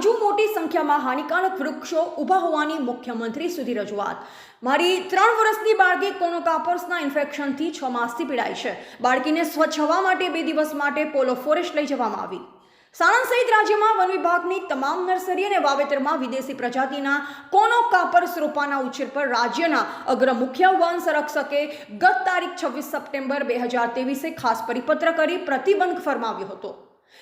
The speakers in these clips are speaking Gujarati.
હજુ મોટી સંખ્યામાં હાનિકારક વૃક્ષો ઊભા હોવાની મુખ્યમંત્રી સુધી રજૂઆત. મારી ત્રણ વર્ષની બાળકી કોનોકાપર્સના ઇન્ફેક્શનથી છ માસથી પીડાય છે. બાળકીને સ્વચ્છ હવા માટે બે દિવસ માટે પોલો ફોરેસ્ટ લઈ જવામાં આવી. સાણંદ સહિત રાજ્યમાં વન વિભાગની તમામ નર્સરી અને વાવેતરમાં વિદેશી પ્રજાતિના કોનો કાપર્સ રોપાના ઉછેર પર રાજ્યના અગ્ર મુખ્ય વન સંરક્ષકે ગત તારીખ છવ્વીસ સપ્ટેમ્બર બે હજાર તેવીસે ખાસ પરિપત્ર કરી પ્રતિબંધ ફરમાવ્યો હતો.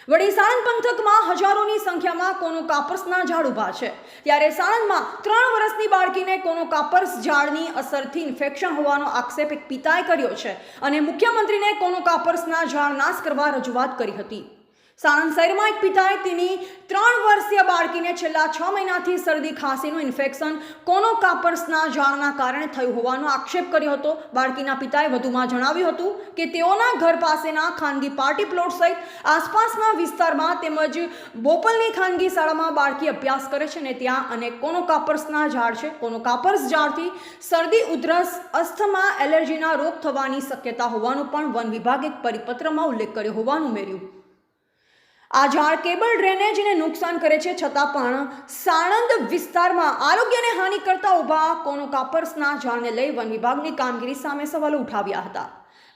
વળી સાણંદ પંથકમાં હજારોની સંખ્યામાં કોનોકાપર્સના ઝાડ ઊભા છે. ત્યારે સાણંદમાં ત્રણ વર્ષની બાળકીને કોનો કાપર્સ ઝાડની અસરથી ઇન્ફેક્શન હોવાનો આક્ષેપ એક પિતાએ કર્યો છે અને મુખ્યમંત્રીને કોનોકાપર્સના ઝાડ નાશ કરવા રજૂઆત કરી હતી. સાણંદ શહેરમાં એક પિતાએ તેની બાળકીને છેલ્લા છ મહિનાથી શરદી ખાંસીનું ઇન્ફેક્શન કોનોકાપર્સના ઝાડના કારણે થયું હોવાનો આક્ષેપ કર્યો હતો. બાળકીના પિતાએ વધુમાં જણાવ્યું હતું કે તેઓના ઘર પાસેના ખાનગી પાર્ટી પ્લોટ સહિત આસપાસના વિસ્તારમાં તેમજ બોપલની ખાનગી શાળામાં બાળકી અભ્યાસ કરે છે ને ત્યાં અનેક કોનોકાપર્સના ઝાડ છે, કોનો કાપર્સ ઝાડથી શરદી, ઉધરસ, અસ્થમા, એલર્જીના રોગ થવાની શક્યતા હોવાનું પણ વન વિભાગે પરિપત્રમાં ઉલ્લેખ કર્યો હોવાનું ઉમેર્યું. આ ઝાડ કેબલ ડ્રેનેજને નુકસાન કરે છે, છતાં પણ સાણંદ વિસ્તારમાં આરોગ્યને હાનિ કરતા ઊભા કોનોકાપર્સના ઝાડને લઈ વન વિભાગની કામગીરી સામે સવાલો ઉઠાવ્યા હતા.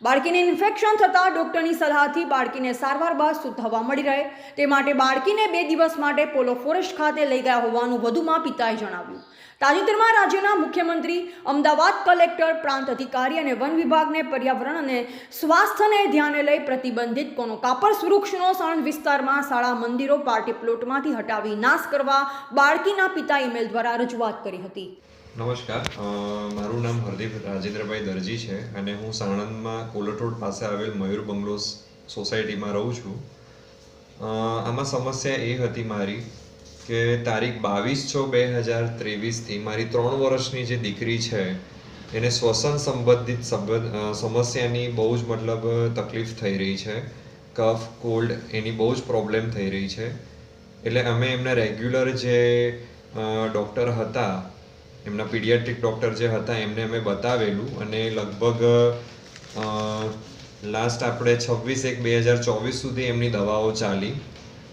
બાળકીને ઇન્ફેક્શન થતાં ડૉક્ટરની સલાહથી બાળકીને સારવાર બાદ શુદ્ધ હવા મળી રહે. તે માટે બાળકીને બે દિવસ માટે પોલો ફોરેસ્ટ ખાતે લઈ ગયા હોવાનું વધુમાં પિતાએ જણાવ્યું. તાજેતરમાં રાજ્યના મુખ્યમંત્રી, અમદાવાદ કલેક્ટર, પ્રાંત અધિકારી અને વન વિભાગને પર્યાવરણ અને સ્વાસ્થ્યને ધ્યાને લઈ પ્રતિબંધિત કોનો કાપર વૃક્ષનો સાણંદ વિસ્તારમાં શાળા મંદિરો પાર્ટી પ્લોટમાંથી હટાવી નાશ કરવા બાળકીના પિતા ઈમેલ દ્વારા રજૂઆત કરી હતી. નમસ્કાર. મારું નામ હરદીપ રાજેન્દ્રભાઈ દરજી છે અને હું સાણંદમાં કોલટ રોડ પાસે આવેલ મયુર બંગલોસ સોસાયટીમાં રહું છું. આમાં સમસ્યા એ હતી મારી કે તારીખ બાવીસ છ બે હજાર ત્રેવીસથી મારી ત્રણ વર્ષની જે દીકરી છે, એને શ્વસન સંબંધિત સંબંધ સમસ્યાની બહુ જ મતલબ તકલીફ થઈ રહી છે. કફ, કોલ્ડ એની બહુ જ પ્રોબ્લેમ થઈ રહી છે. એટલે અમે એમના રેગ્યુલર જે ડૉક્ટર હતા એમના પીડિયાટ્રિક ડૉક્ટર જે હતા એમને અમે બતાવેલું અને લગભગ લાસ્ટ આપણે છવ્વીસ એક બે હજાર ચોવીસ સુધી એમની દવાઓ ચાલી.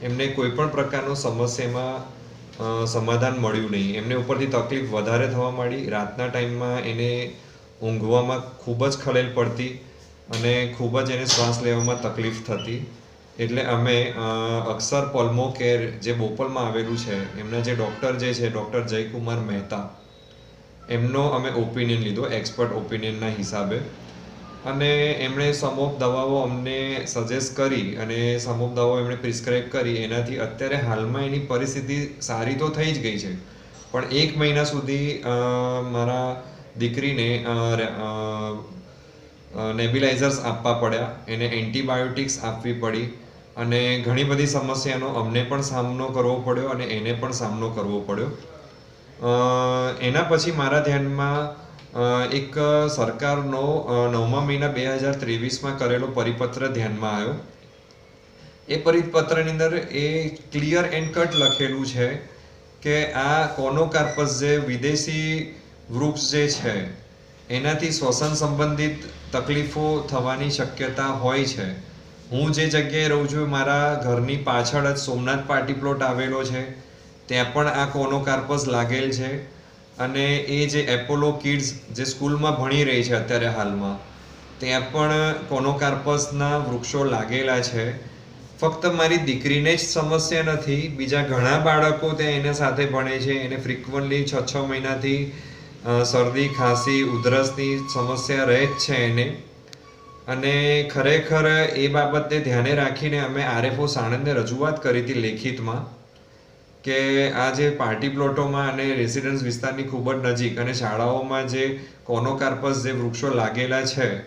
એમને કોઈ પણ પ્રકારનો સમસ્યામાં સમાધાન મળ્યું નહીં. એમને ઉપરથી તકલીફ વધારે થવા માંડી. રાતના ટાઈમમાં એને ઊંઘવામાં ખૂબ જ ખલેલ પડતી અને ખૂબ જ એને શ્વાસ લેવામાં તકલીફ થતી. એટલે અમે અક્ષર પલ્મો કેર જે બોપલમાં આવેલું છે, એમના જે ડૉક્ટર જે છે, ડૉક્ટર જયકુમાર મહેતા એમનો અમે ઓપિનિયન લીધો એક્સપર્ટ ઓપિનિયનના હિસાબે. અને એમણે સમોપ દવાઓ અમને સજેસ્ટ કરી અને સમોપ દવાઓ એમણે પ્રિસ્ક્રાઇબ કરી. એનાથી અત્યારે હાલમાં એની પરિસ્થિતિ સારી તો થઈ જ ગઈ છે. પણ એક મહિના સુધી મારા દીકરીને નેબ્યુલાઇઝર્સ આપવા પડ્યા. એને એન્ટીબાયોટિક્સ આપવી પડી. અને ઘણી બધી સમસ્યાનો અમને પણ સામનો કરવો પડ્યો અને એને પણ સામનો કરવો પડ્યો. એના પછી મારા ધ્યાનમાં એક સરકારનો નવમા મહિના બે હજાર ત્રેવીસમાં કરેલો પરિપત્ર ધ્યાનમાં આવ્યો. એ પરિપત્રની અંદર એ ક્લિયર એન્ડ કટ લખેલું છે કે આ કોનોકાર્પસ જે વિદેશી વૃક્ષ જે છે, એનાથી શ્વસન સંબંધિત તકલીફો થવાની શક્યતા હોય છે. હું જે જગ્યાએ રહું છું મારા ઘરની પાછળ જ સોમનાથ પાર્ટી પ્લોટ આવેલો છે. ત્યાં પણ આ કોનોકાર્પસ લાગેલ છે અને એ જે એપોલો કિડ્સ જે સ્કૂલમાં ભણી રહી છે અત્યારે હાલમાં, ત્યાં પણ કોનોકાર્પસના વૃક્ષો લાગેલા છે. ફક્ત મારી દીકરીને જ સમસ્યા નથી, બીજા ઘણા બાળકો ત્યાં એને સાથે ભણે છે. એને ફ્રિકવન્ટલી છ છ મહિનાથી શરદી, ખાંસી, ઉધરસની સમસ્યા રહે જ છે એને. અને ખરેખર એ બાબતને ધ્યાને રાખીને અમે આરએફઓ સાણંદને રજૂઆત કરી હતી લેખિતમાં. કે આ જે પાર્ટી પ્લોટોમાં અને રેસિડન્સ વિસ્તારની ખૂબ જ નજીક અને શાળાઓમાં જે કોનોકાર્પસ જે વૃક્ષો લાગેલા છે,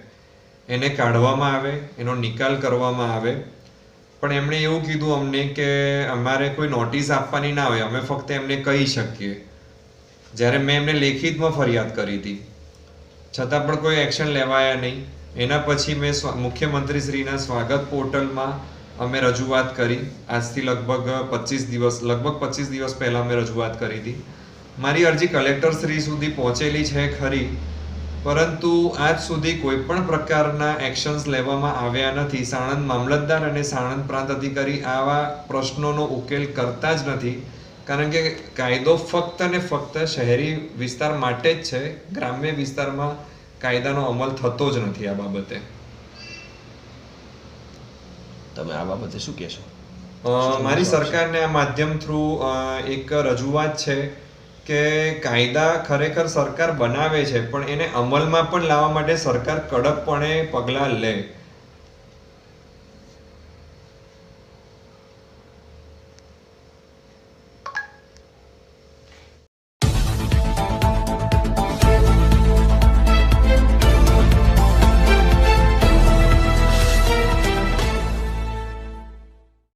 એને કાઢવામાં આવે, એનો નિકાલ કરવામાં આવે. પણ એમણે એવું કીધું અમને કે અમારે કોઈ નોટિસ આપવાની ના હોય, અમે ફક્ત એમને કહી શકીએ. જ્યારે મેં એમને લેખિતમાં ફરિયાદ કરી હતી. છતાં પણ કોઈ એક્શન લેવાયા નહીં. એના પછી મેં મુખ્યમંત્રીશ્રીના સ્વાગત પોર્ટલમાં અમે રજૂઆત કરી. આજથી લગભગ પચીસ દિવસ, લગભગ પચીસ દિવસ પહેલાં મેં રજૂઆત કરી હતી. મારી અરજી કલેક્ટર શ્રી સુધી પહોંચેલી છે ખરી, પરંતુ આજ સુધી કોઈ પણ પ્રકારના એક્શન્સ લેવામાં આવ્યા નથી. સાણંદ મામલતદાર અને સાણંદ પ્રાંત અધિકારી આવા પ્રશ્નોનો ઉકેલ કરતા જ નથી, કારણ કે કાયદો ફક્ત ને ફક્ત શહેરી વિસ્તાર માટે જ છે. ગ્રામ્ય વિસ્તારમાં કાયદાનો અમલ થતો જ નથી આ બાબતે. તમે આ બાબતે શું કહેશો? મારી સરકારને આ માધ્યમ થ્રુ એક રજૂઆત છે કે કાયદા ખરેખર સરકાર બનાવે છે, પણ એને અમલમાં પણ લાવવા માટે સરકાર કડકપણે પગલાં લે.